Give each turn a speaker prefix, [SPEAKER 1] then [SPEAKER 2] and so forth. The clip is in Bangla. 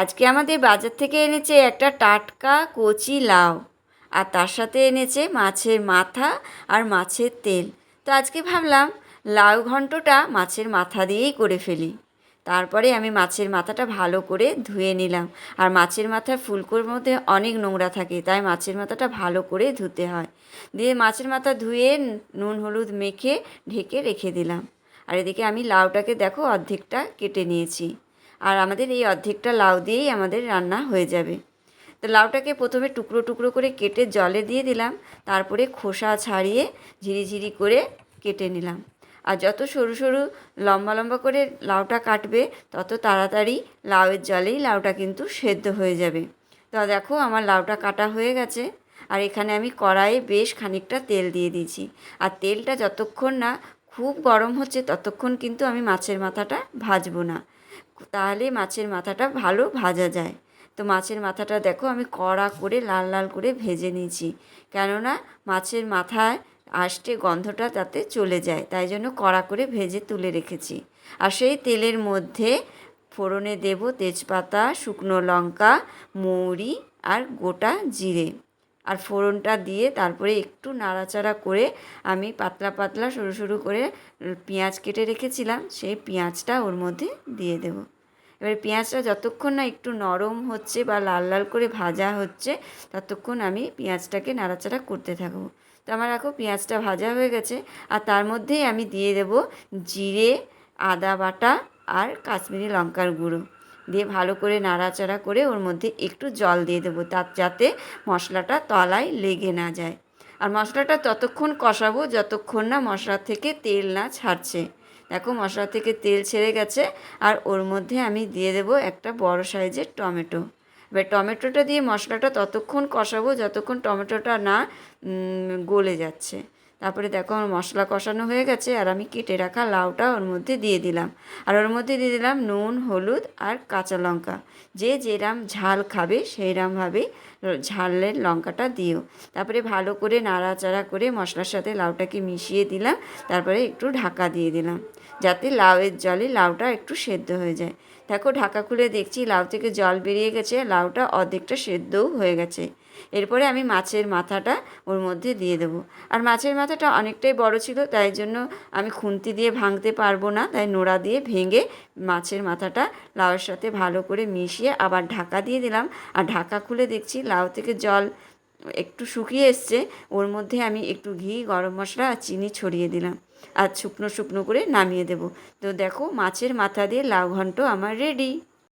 [SPEAKER 1] আজকে আমাদের বাজার থেকে এনেছে একটা টাটকা কচি লাউ, আর তার সাথে এনেছে মাছের মাথা আর মাছের তেল। তো আজকে ভাবলাম লাউ ঘন্টটা মাছের মাথা দিয়েই করে ফেলি। তারপরে আমি মাছের মাথাটা ভালো করে ধুয়ে নিলাম। আর মাছের মাথার ফুলকোর মধ্যে অনেক নোংরা থাকে, তাই মাছের মাথাটা ভালো করে ধুতে হয়। দিয়ে মাছের মাথা ধুয়ে নুন হলুদ মেখে ঢেকে রেখে দিলাম। আর এদিকে আমি লাউটাকে দেখো অর্ধেকটা কেটে নিয়েছি। আর আমাদের এই অর্ধেকটা লাউ দিয়েই আমাদের রান্না হয়ে যাবে। তো লাউটাকে প্রথমে টুকরো টুকরো করে কেটে জলে দিয়ে দিলাম, তারপরে খোসা ছাড়িয়ে ঝিরিঝিরি করে কেটে নিলাম। আর যত সরু সরু লম্বা লম্বা করে লাউটা কাটবে, তত তাড়াতাড়ি লাউয়ের জলেই লাউটা কিন্তু সেদ্ধ হয়ে যাবে। তো দেখো আমার লাউটা কাটা হয়ে গেছে, আর এখানে আমি কড়াইয়ে বেশ খানিকটা তেল দিয়ে দিয়েছি। আর তেলটা যতক্ষণ না খুব গরম হচ্ছে, ততক্ষণ কিন্তু আমি মাছের মাথাটা ভাজবো না। তাহলে মাছের মাথাটা ভালো ভাজা যায়। তো মাছের মাথাটা দেখো আমি কড়া করে লাল লাল করে ভেজে নিয়েছি। কেননা মাছের মাথায় আষ্টে গন্ধটা তাতে চলে যায়, তাই জন্য কড়া করে ভেজে তুলে রেখেছি। আর সেই তেলের মধ্যে ফোড়নে দেব তেজপাতা, শুকনো লঙ্কা, মৌরি আর গোটা জিরে। আর ফোড়নটা দিয়ে তারপরে একটু নাড়াচাড়া করে আমি পাতলা পাতলা সরু সরু করে পেঁয়াজ কেটে রেখেছিলাম, সেই পেঁয়াজটা ওর মধ্যে দিয়ে দেবো। এবার পেঁয়াজটা যতক্ষণ না একটু নরম হচ্ছে বা লাল লাল করে ভাজা হচ্ছে, ততক্ষণ আমি পেঁয়াজটাকে নাড়াচাড়া করতে থাকব। তো আমার এখন পেঁয়াজটা ভাজা হয়ে গেছে, আর তার মধ্যেই আমি দিয়ে দেব জিরে, আদা বাটা আর কাশ্মীরি লঙ্কার গুঁড়ো। দিয়ে ভালো করে নাড়াচাড়া করে ওর মধ্যে একটু জল দিয়ে দেবো তার যাতে মশলাটা তলায় লেগে না যায়। আর মশলাটা ততক্ষণ কষাবো যতক্ষণ না মশলা থেকে তেল না ছাড়ছে। দেখো মশলা থেকে তেল ছেড়ে গেছে, আর ওর মধ্যে আমি দিয়ে দেবো একটা বড় সাইজের টমেটো। এবার টমেটোটা দিয়ে মশলাটা ততক্ষণ কষাবো যতক্ষণ টমেটোটা না গলে যাচ্ছে। তারপরে দেখো আমার মশলা কষানো হয়ে গেছে আর আমি কেটে রাখা লাউটা ওর মধ্যে দিয়ে দিলাম। আর ওর মধ্যে দিয়ে দিলাম নুন, হলুদ আর কাঁচা লঙ্কা। যে যেরাম ঝাল খাবে সেইরমভাবেই ঝালের লঙ্কাটা দিও। তারপরে ভালো করে নাড়াচাড়া করে মশলার সাথে লাউটাকে মিশিয়ে দিলাম। তারপরে একটু ঢাকা দিয়ে দিলাম যাতে লাউয়ের জলে লাউটা একটু সেদ্ধ হয়ে যায়। দেখো ঢাকা খুলে দেখছি লাউ থেকে জল বেরিয়ে গেছে, লাউটা অর্ধেকটা সেদ্ধও হয়ে গেছে। এরপরে আমি মাছের মাথাটা ওর মধ্যে দিয়ে দেবো। আর মাছের মাথাটা অনেকটাই বড় ছিল, তাই জন্য আমি খুন্তি দিয়ে ভাঙতে পারব না। তাই নোড়া দিয়ে ভেঙে মাছের মাথাটা লাউয়ের সাথে ভালো করে মিশিয়ে আবার ঢাকা দিয়ে দিলাম। আর ঢাকা খুলে দেখছি লাউ থেকে জল একটু শুকিয়ে এসছে, ওর মধ্যে আমি একটু ঘি, গরম মশলা আর চিনি ছড়িয়ে দিলাম। আর শুকনো শুকনো করে নামিয়ে দেবো। তো দেখো, মাছের মাথা দিয়ে লাউ ঘন্ট আমার রেডি